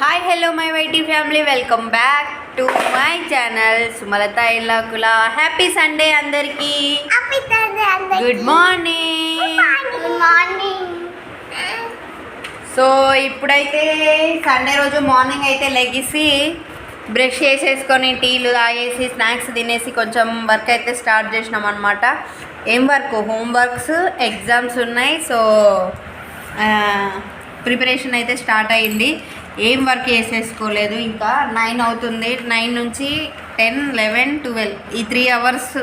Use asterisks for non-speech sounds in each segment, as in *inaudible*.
Hi hello my Y T family welcome back to my channel Sumalatha Illakula happy Sunday అందరికీ. Good morning good morning so ఇప్పుడైతే Sunday రోజు morning అయితే లెగిసి brush చేసేసుకొని టీలు తాగేసి స్నాక్స్ తినేసి కొంచెం వర్క్ అయితే స్టార్ట్ చేసినాం అనమాట ఏం వర్క్ హోమ్ వర్క్స్ ఎగ్జామ్స్ ఉన్నాయి సో ప్రిపరేషన్ అయితే స్టార్ట్ అయ్యింది. ఏం వర్క్ చేసేసుకోలేదు. ఇంకా నైన్ అవుతుంది. నైన్ నుంచి టెన్ లెవెన్ ట్వెల్వ్ ఈ త్రీ అవర్స్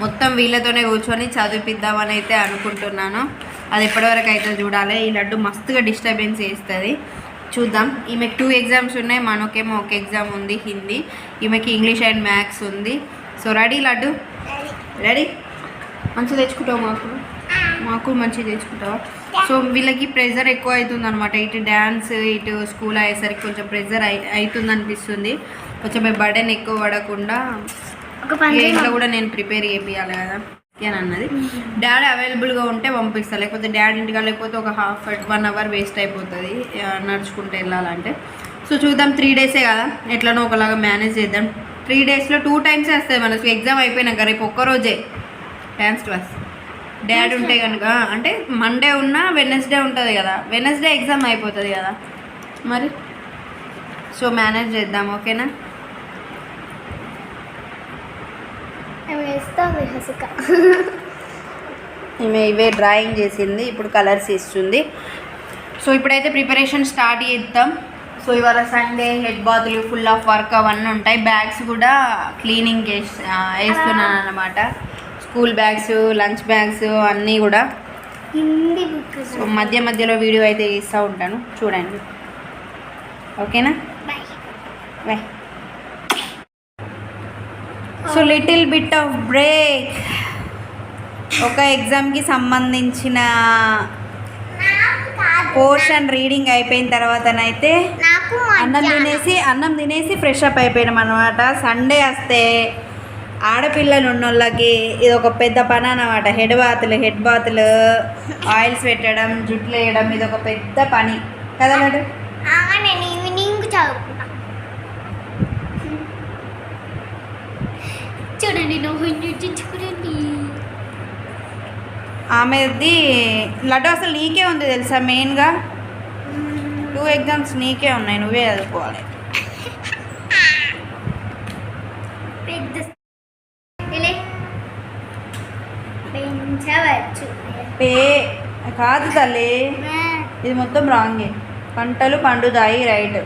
మొత్తం వీళ్ళతోనే కూర్చొని చదివిపిద్దామని అయితే అనుకుంటున్నాను. అది ఎప్పటివరకు అయితే చూడాలి. ఈ లడ్డు మస్తుగా డిస్టర్బెన్స్ చేస్తుంది. చూద్దాం. ఈమెకి టూ ఎగ్జామ్స్ ఉన్నాయి. మనకేమో ఒక ఎగ్జామ్ ఉంది హిందీ. ఈమెకి ఇంగ్లీష్ అండ్ మ్యాథ్స్ ఉంది. So ready Laddu? రెడీ? మంచిగా తెచ్చుకుంటావు మాకు. మాకు మంచిగా తెచ్చుకుంటావా సో వీళ్ళకి ప్రెజర్ ఎక్కువ అవుతుంది అనమాట ఇటు డ్యాన్స్ ఇటు స్కూల్ అయ్యేసరికి కొంచెం ప్రెజర్ అవుతుంది అనిపిస్తుంది కొంచెం బర్డెన్ ఎక్కువ పడకుండా ఇంట్లో కూడా నేను ప్రిపేర్ చేయాలి కదా అని అన్నది. డాడీ అవైలబుల్గా ఉంటే పంపిస్తా. లేకపోతే డాడీ ఇంటికి లేకపోతే ఒక హాఫ్ వన్ అవర్ వేస్ట్ అయిపోతుంది నడుచుకుంటూ వెళ్ళాలంటే. సో చూద్దాం త్రీ డేసే కదా ఎట్లనో ఒకలాగా మేనేజ్ చేద్దాం. త్రీ డేస్లో టూ టైమ్స్ వస్తాయి మనకు. ఎగ్జామ్ అయిపోయినాక రేపు ఒక్కరోజే డ్యాన్స్ క్లాస్ డాడీ ఉంటే కనుక అంటే మండే ఉన్నా వెనస్డే ఉంటుంది కదా. వెనస్డే ఎగ్జామ్ అయిపోతుంది కదా. మరి? సో మేనేజ్ చేద్దాం ఓకేనా? ఈమె ఇవే డ్రాయింగ్ చేసింది ఇప్పుడు కలర్స్ ఇస్తుంది. సో ఇప్పుడైతే ప్రిపరేషన్ స్టార్ట్ చేద్దాం. సో ఇవాళ సండే హెడ్ బాతులు ఫుల్ ఆఫ్ వర్క్ అవన్నీ ఉంటాయి. బ్యాగ్స్ కూడా క్లీనింగ్ వేస్తున్నాను అనమాట స్కూల్ బ్యాగ్స్ లంచ్ బ్యాగ్స్ అన్నీ కూడా హిందీ బుక్ సో మధ్య మధ్యలో వీడియో అయితే ఇస్తూ ఉంటాను. చూడండి. ఓకేనా? Bye. So little bit of break. ఒక ఎగ్జామ్కి సంబంధించిన పోర్షన్ రీడింగ్ అయిపోయిన తర్వాతనైతే అన్నం తినేసి అన్నం తినేసి ఫ్రెష్ అప్ అయిపోయినాం అనమాట సండే వస్తే ఆడపిల్లలు ఉన్నోళ్ళకి ఇది ఒక పెద్ద పని అనమాట హెడ్ బాతులు హెడ్ బాతులు ఆయిల్స్ పెట్టడం జుట్లు వేయడం ఇది ఒక పెద్ద పని. కదా లడ్డు? నేను ఈవినింగ్ చదువుకుంటా. చూడండి నువ్వు చూడండి ఆమెది లడ్డు అసలు నీకే ఉంది తెలుసా మెయిన్గా? టూ ఎగ్జామ్స్ నీకే ఉన్నాయి నువ్వే చదువుకోవాలి పెద్ద ఇలా పెంచవచ్చు పే. కాదు తల్లి. ఇది మొత్తం రాంగే. పంటలు పండుతాయి రైట్.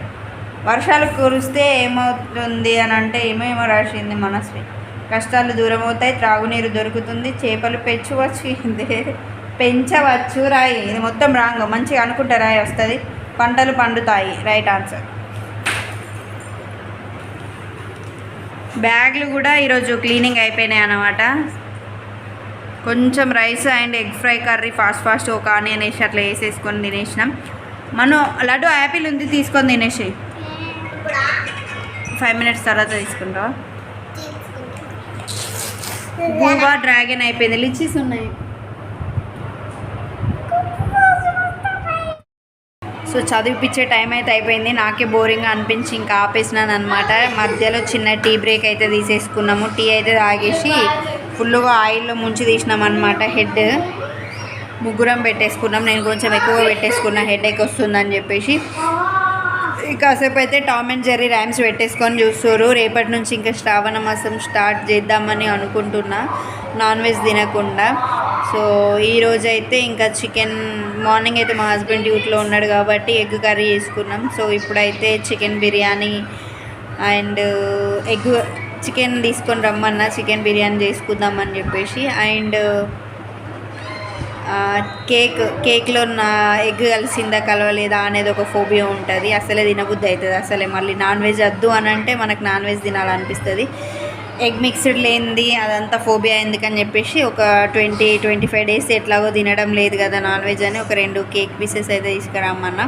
వర్షాలు కురిస్తే ఏమవుతుంది అని అంటే ఏమేమో రాసింది మనస్వి. కష్టాలు దూరం అవుతాయి త్రాగునీరు దొరుకుతుంది చేపలు పెంచవచ్చు పెంచవచ్చు రాయి. ఇది మొత్తం రాంగ్. మంచిగా అనుకుంటే రాయి వస్తుంది. పంటలు పండుతాయి రైట్ ఆన్సర్. బ్యాగ్లు కూడా ఈరోజు క్లీనింగ్ అయిపోయినాయి అన్నమాట. కొంచెం rice and egg fry curry fast fast ఒక ఆనియన్ వేసి అట్లా వేసేసుకొని తినేసినాం. మనం లడ్డు యాపిల్ ఉంది తీసుకొని తినేసి ఫైవ్ మినిట్స్ తర్వాత తీసుకుంటావా? గూవా డ్రాగన్ అయిపోయింది లిచీస్ ఉన్నాయి. సో చదివిపించే టైం అయితే అయిపోయింది నాకే బోరింగ్ అనిపించి ఇంకా ఆపేసినాను అనమాట మధ్యలో చిన్న టీ బ్రేక్ అయితే తీసేసుకున్నాము టీ అయితే తాగేసి ఫుల్గా ఆయిల్లో ముంచి తీసినాం అనమాట హెడ్. ముగ్గురం పెట్టేసుకున్నాం. నేను కొంచెం ఎక్కువ పెట్టేసుకున్నా. హెడ్ ఎక్ వస్తుందని చెప్పేసి. కాసేపు అయితే టామ్ అండ్ జెర్రీ ర్యామ్స్ పెట్టేసుకొని చూస్తారు రేపటి నుంచి ఇంకా శ్రావణ మాసం స్టార్ట్ చేద్దామని అనుకుంటున్నా. నాన్ వెజ్ తినకుండా. సో ఈరోజు అయితే ఇంకా చికెన్ మార్నింగ్ అయితే మా హస్బెండ్ డ్యూటీలో ఉన్నాడు కాబట్టి ఎగ్ కర్రీ చేసుకున్నాం. సో ఇప్పుడైతే chicken biryani and egg chicken తీసుకొని రమ్మన్నా చికెన్ బిర్యానీ చేసుకుందామని చెప్పేసి. అండ్ కేక్ కేక్లో నా ఎగ్ కలిసిందా కలవలేదా అనేది ఒక ఫోబియా ఉంటుంది. అసలే తినబుద్ధి అవుతుంది. అసలే మళ్ళీ నాన్ వెజ్ వద్దు అని అంటే మనకు నాన్ వెజ్ తినాలనిపిస్తుంది. ఎగ్ మిక్స్డ్ లేనిది అదంతా ఫోబియా ఎందుకని చెప్పేసి ఒక ట్వంటీ ట్వంటీ ఫైవ్ డేస్ ఎట్లాగో తినడం లేదు కదా నాన్ వెజ్ అని ఒక రెండు కేక్ పీసెస్ అయితే తీసుకురమ్మన్నా.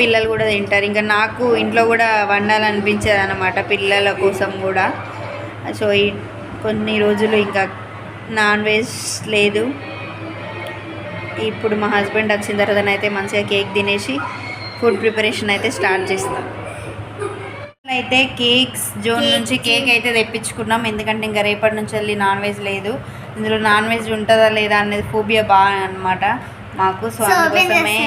పిల్లలు కూడా తింటారు. ఇంకా నాకు ఇంట్లో కూడా వండాలనిపించేది అనమాట పిల్లల కోసం కూడా. సో ఈ కొన్ని రోజులు ఇంకా నాన్ వెజ్ లేదు. ఇప్పుడు మా హస్బెండ్ వచ్చిన తర్వాత అయితే మంచిగా కేక్ తినేసి ఫుడ్ ప్రిపరేషన్ అయితే స్టార్ట్ చేస్తాం. అయితే కేక్స్ జోన్ నుంచి కేక్ అయితే తెప్పించుకున్నాం. ఎందుకంటే ఇంకా రేపటి నుంచి వెళ్ళి నాన్ వెజ్ లేదు. ఇందులో నాన్ వెజ్ ఉంటుందా లేదా అనేది ఫోబియా బాగా అనమాట మాకు. సో అందుకోసమే.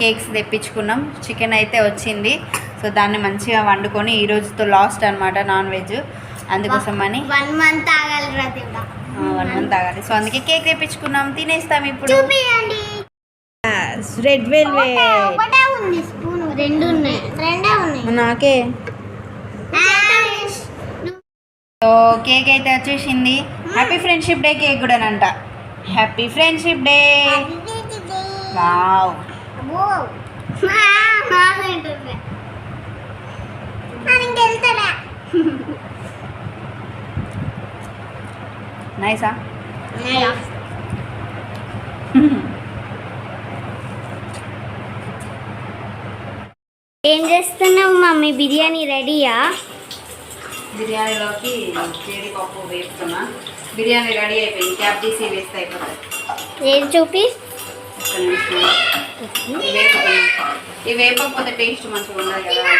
కేక్స్ తెప్పించుకున్నాం. చికెన్ అయితే వచ్చింది. సో దాన్ని మంచిగా వండుకొని ఈ రోజుతో లాస్ట్ అనమాట నాన్ వెజ్ అందుకోసమని వన్ మంత్ దేవుడా వన్ మంత్ ఆగాలి సో అందుకే కేక్ తెప్పించుకున్నాం తినేస్తాం ఇప్పుడు రెడ్ ఒకటే ఉంది స్పూన్ రెండు ఉన్నాయి రెండే ఉన్నాయి నాకే సో కేక్ అయితే వచ్చేసింది హ్యాపీ ఫ్రెండ్షిప్ డే కేక్ కూడా అంట హ్యాపీ ఫ్రెండ్షిప్ డే వావ్ నైసా? ఏం చేస్తున్నావు మమ్మీ? బిర్యానీ రెడీయా? బిర్యానీలోకి జీడిపప్పు వేస్తున్నా. బిర్యానీ రెడీ అయిపోయింది. క్యాప్ తీసి వేస్తే అయిపోతుంది ఏది చూపి? నిమిషం. ఇవి వేపకపోతే టేస్ట్ మంచిగా ఉండదు కదా.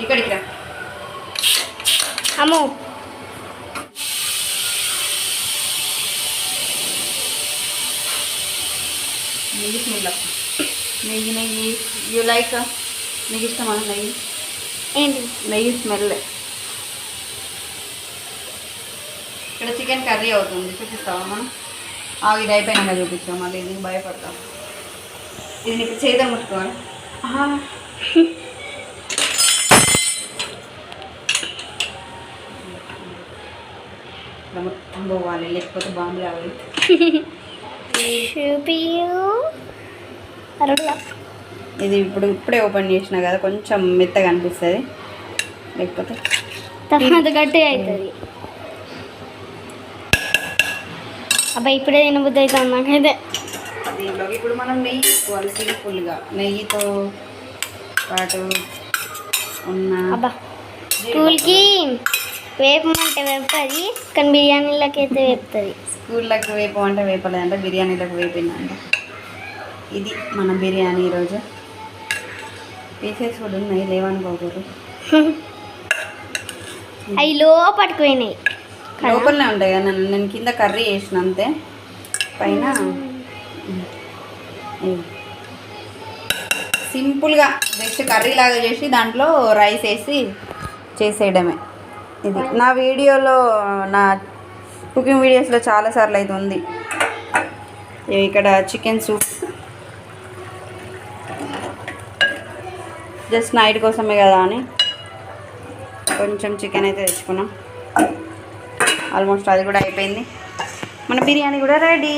ఇక్కడికి రా. అమ్మో. నెయ్యి స్మెల్ నెయ్యి నెయ్యి. యూ లైక్ నీకు ఇష్టమా నెయ్యి? ఏంటి? నెయ్యి స్మెల్. ఇక్కడ చికెన్ కర్రీ అవుతుంది. చూపిస్తావా మనం ఇది అయిపోయినాక చూపిస్తాం మళ్ళీ ఇది భయపడతాం ఇది నీకు చేతులు ముట్టుకోవాలి. మొత్తం పోవాలి. లేకపోతే బాంబు రావాలి ఇది ఇప్పుడు ఇప్పుడే ఓపెన్ చేసినా కదా కొంచెం మెత్తగా అనిపిస్తుంది. లేకపోతే గట్టిగా అవుతుంది. అబ్బా ఇప్పుడే తినబుద్ధి అవుతుంది నాకైతే దీంట్లోకి ఇప్పుడు మనం నెయ్యి వేసుకోవాలి సింపుల్గా. నెయ్యితో పాటు ఉన్న అబ్బా స్కూల్కి వేపమంటే వేపుతుంది కానీ బిర్యానీలకి అయితే వేపుతుంది. స్కూళ్ళకి వేపు అంటే వేపలేదంటే బిర్యానీలకు వేపిందంట. ఇది మన బిర్యానీ ఈరోజు. పీసెస్ కూడా ఉన్నాయి లేవనుకోకూడదు. *laughs* అవి లోపటికి పోయినాయి. కదా? లోపలనే ఉంటాయి కదా నేను నేను కింద కర్రీ వేసిన అంతే. పైన. సింపుల్గా జస్ట్ కర్రీ లాగా చేసి దాంట్లో రైస్ వేసి చేసేయడమే. ఇది. నా వీడియోలో నా కుకింగ్ వీడియోస్లో చాలాసార్లు అయితే ఉంది. ఇక్కడ చికెన్ సూప్. జస్ట్ నైట్ కోసమే కదా అని. కొంచెం చికెన్ అయితే తెచ్చుకున్నాం. ఆల్మోస్ట్ అది కూడా అయిపోయింది. మన బిర్యానీ కూడా రెడీ.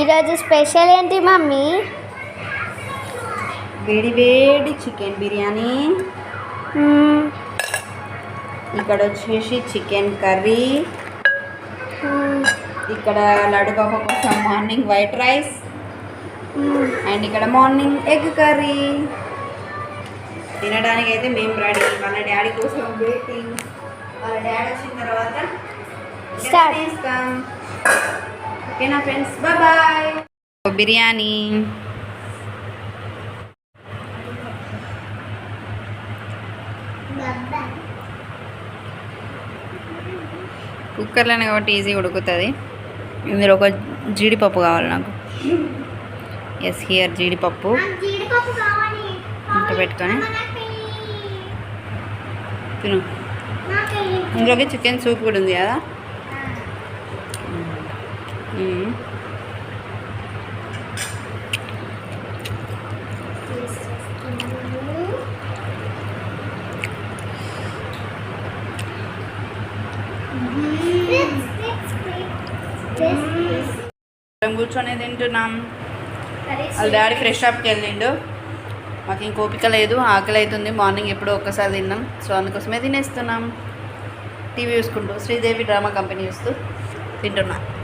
ఈరోజు స్పెషల్ ఏంటి మమ్మీ? వేడి వేడి చికెన్ బిర్యానీ. ఇక్కడ వచ్చేసి చికెన్ కర్రీ. ఇక్కడ లడ్డుబాబ కోసం మార్నింగ్ వైట్ రైస్. అండ్ ఇక్కడ మార్నింగ్ ఎగ్ కర్రీ తినడానికి అయితే మేము రెడీ వాళ్ళ డాడీ కోసం వెయిటింగ్ వాళ్ళ డాడీ వచ్చిన తర్వాత. చేస్తాం? ఓకేనా ఫ్రెండ్స్ బాయ్ బిర్యానీ. కుక్కర్లోనే కాబట్టి ఈజీ ఉడుకుతుంది. ఇందులో ఒక జీడిపప్పు కావాలి నాకు. ఎస్ హియర్ జీడిపప్పు. నాకు జీడిపప్పు కావాలి. ఇంత పెట్టుకొని తిను. ఇందులోకి చికెన్ సూప్ కూడా ఉంది కదా? కూర్చొని తింటున్నాం. వాళ్ళ డాడీ ఫ్రెష్ షాప్కి వెళ్ళిండు. మాకు ఇంక ఓపిక లేదు ఆకలి అవుతుంది మార్నింగ్ ఎప్పుడో ఒక్కసారి తిన్నాం. సో అందుకోసమే తినేస్తున్నాం. టీవీ చూసుకుంటూ శ్రీదేవి డ్రామా కంపెనీ చూస్తూ తింటున్నాను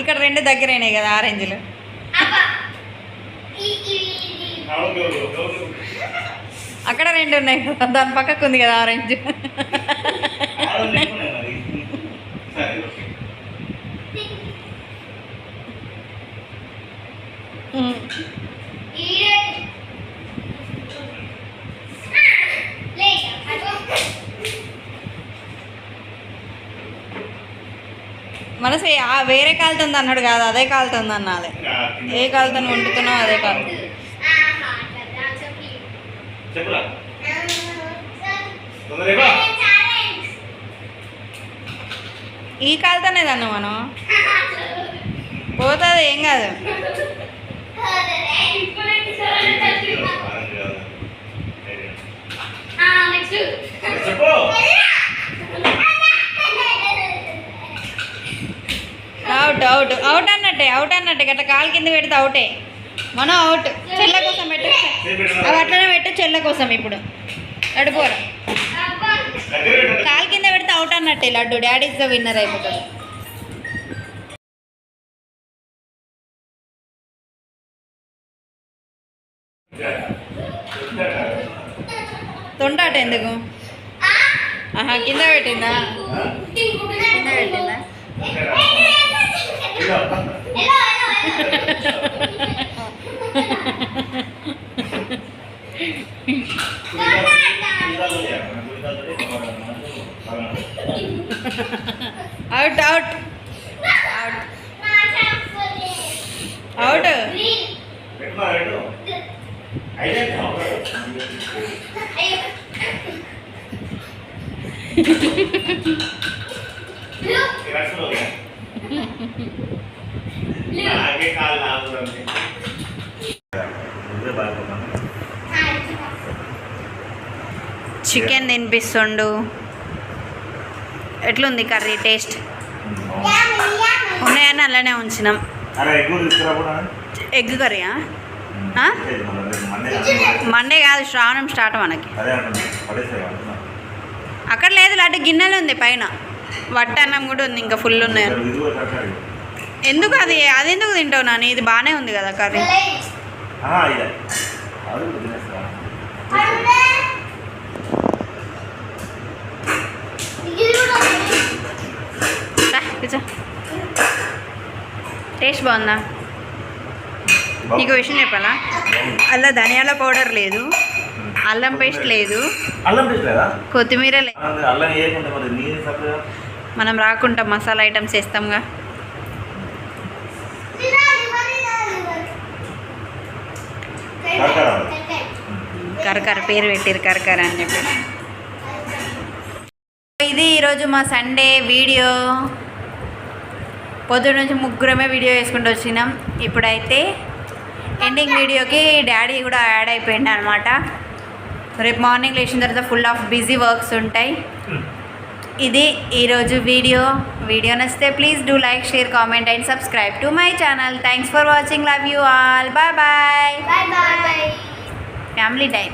ఇక్కడ రెండు దగ్గరేనే కదా ఆరెంజ్లు. అక్కడ రెండు ఉన్నాయి కదా దాని పక్కకు ఉంది కదా ఆరెంజ్. మనసు ఆ వేరే కాలుతుంది అన్నాడు కాదు అదే కాలుతుంది అన్నాలి. ఏ కాలుతో వండుతున్నావు అదే కాలు. ఈ కాలుతోనే దాన్ని మనం. పోతుంది ఏం కాదు. చెప్పు అవుట్ అవుట్ అన్నట్టే అవుట్ అన్నట్టే. గట్ట కాలు కింద పెడితే అవుటే మనం అవుట్ చెల్ల కోసం పెట్టు అవి అట్లనే పెట్టు చెల్ల కోసం ఇప్పుడు. అడుపోరా కాలు కింద పెడితే అవుట్ అన్నట్టే Laddu. Daddy is the winner అయిపోతుంది తొండాట ఎందుకు? ఆహా కింద పెట్టిందా? కింద పెట్టిందా? Hello. Hello, hello, hello. out, out. Out. Out. Blue. *laughs* Chicken తినిపిస్తుండు. ఎట్లుంది కర్రీ టేస్ట్? ఉన్నాయని అలానే ఉంచినాం. ఎగ్ కర్రీయా? మండే కాదు శ్రావణం స్టార్ట్ మనకి. అక్కడ లేదు లడ్డు గిన్నెలు ఉంది పైన. వట్టన్నం కూడా ఉంది ఇంకా ఫుల్ ఉన్నాయి. ఎందుకు అది అది ఎందుకు తింటావు నాని? ఇది బాగానే ఉంది కదా కర్రీ. టేస్ట్ బాగుందా? నీకు విషయం చెప్పాలా? అలా ధనియాల పౌడర్ లేదు. అల్లం పేస్ట్ లేదు. అల్లం పేస్ట్ లేదా? కొత్తిమీర లేదు అల్లం మరి నీరు మనం రాకుండా మసాలా ఐటమ్స్ వేస్తాంగా కరకర. పేరు పెట్టిరు కరకర అని చెప్పి. ఇది ఈరోజు మా సండే వీడియో. పొద్దు నుంచి ముగ్గురమే వీడియో వేసుకుంటూ వచ్చినాం. ఇప్పుడైతే ఎండింగ్ వీడియోకి డాడీ కూడా యాడ్ అయిపోయింది అనమాట రేపు మార్నింగ్ లేచిన తర్వాత ఫుల్ ఆఫ్ బిజీ వర్క్స్ ఉంటాయి. ఇది ఈరోజు వీడియో. వీడియో నచ్చితే please do like share comment and subscribe to my channel thanks for watching love you all bye bye. Family time